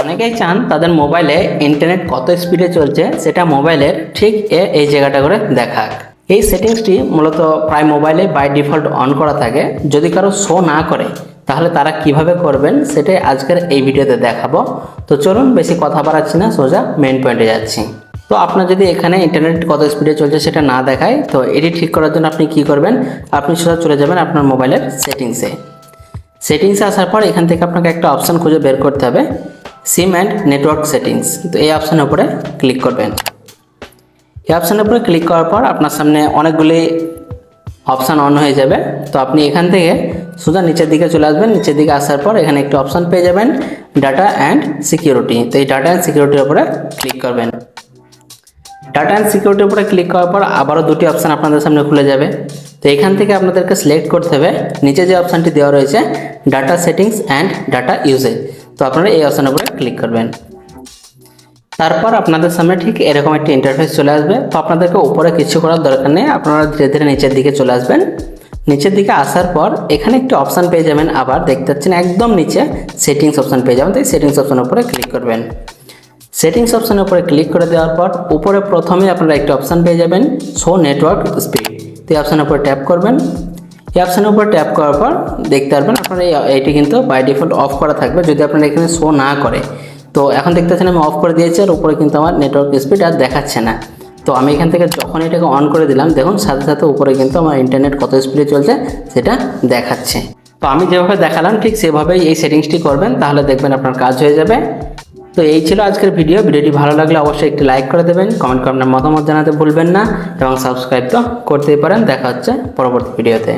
অনেকেই চান তাদের মোবাইলে ইন্টারনেট কত স্পিডে চলছে সেটা মোবাইলের ঠিক এই জায়গাটা করে দেখাক এই সেটিংসটি মূলত প্রায় মোবাইলে বাই ডিফল্ট অন করা থাকে। যদি কারও শো না করে, তাহলে তারা কীভাবে করবেন সেটাই আজকের এই ভিডিওতে দেখাবো। তো চলুন বেশি কথা বাড়াচ্ছি না, সোজা মেন পয়েন্টে যাচ্ছি। তো আপনার যদি এখানে ইন্টারনেট কত স্পিডে চলছে সেটা না দেখায়, তো এটি ঠিক করার জন্য আপনি কি করবেন? আপনি সোজা চলে যাবেন আপনার মোবাইলের সেটিংসে সেটিংসে আসার পর এখান থেকে আপনাকে একটা অপশান খুঁজে বের করতে হবে। সিম অ্যান্ড নেটওয়ার্ক সেটিংস তো এই অপশানের উপরে ক্লিক করবেন। এই অপশানের উপরে ক্লিক করার পর আপনার সামনে অনেকগুলি অপশান অন হয়ে যাবে। তো আপনি এখান থেকে সোজা নিচের দিকে চলে আসবেন। নিচের দিকে আসার পর এখানে একটি অপশান পেয়ে যাবেন ডাটা অ্যান্ড সিকিউরিটি তো এই ডাটা অ্যান্ড সিকিউরিটির উপরে ক্লিক করবেন। ডাটা অ্যান্ড সিকিউরিটির উপরে ক্লিক করার পর আবারও দুটি অপশান আপনাদের সামনে খুলে যাবে। তো এখান থেকে আপনাদেরকে সিলেক্ট করতে হবে। নিচে যে অপশানটি দেওয়া রয়েছে data settings and data usage তো আপনারা এই অপশানের উপরে ক্লিক করবেন। তারপর আপনাদের সামনে ঠিক এরকম একটি ইন্টারফেস চলে আসবে। তো আপনাদেরকে উপরে কিছু করার দরকার নেই। আপনারা ধীরে ধীরে নিচের দিকে চলে আসবেন। নিচের দিকে আসার পর এখানে একটি অপশান পেয়ে যাবেন আবার। দেখতে পাচ্ছেন একদম নিচে সেটিংস অপশান পেয়ে যাবেন। তাই সেটিংস অপশানের উপরে ক্লিক করবেন। সেটিংস অপশানের উপরে ক্লিক করে দেওয়ার পর উপরে প্রথমে আপনারা একটি অপশান পেয়ে যাবেন শো নেটওয়ার্ক স্পিড। তো এই অপশানের উপরে ট্যাপ করবেন। এই অপশানের উপর ট্যাপ করার পর দেখতে পারবেন আপনার এইটি কিন্তু বাই ডিফল্ট অফ করা থাকবে যদি আপনারা এখানে শো না করে। তো এখন দেখতে পাচ্ছেন আমি অফ করে দিয়েছি আর উপরে কিন্তু আমার নেটওয়ার্ক স্পিড আর দেখাচ্ছে না। তো আমি এখান থেকে যখন এটাকে অন করে দিলাম, দেখুন সাথে সাথে উপরে কিন্তু আমার ইন্টারনেট কত স্পিডে চলছে সেটা দেখাচ্ছে। তো আমি যেভাবে দেখালাম ঠিক সেভাবেই এই সেটিংসটি করবেন, তাহলে দেখবেন আপনার কাজ হয়ে যাবে। তো এই ছিল আজকের ভিডিও ভিডিওটি ভালো লাগলে অবশ্যই একটি লাইক করে দেবেন। কমেন্ট করে আপনার মতামত জানাতে ভুলবেন না এবং সাবস্ক্রাইব তো করতেই পারেন। দেখা হচ্ছে পরবর্তী ভিডিওতে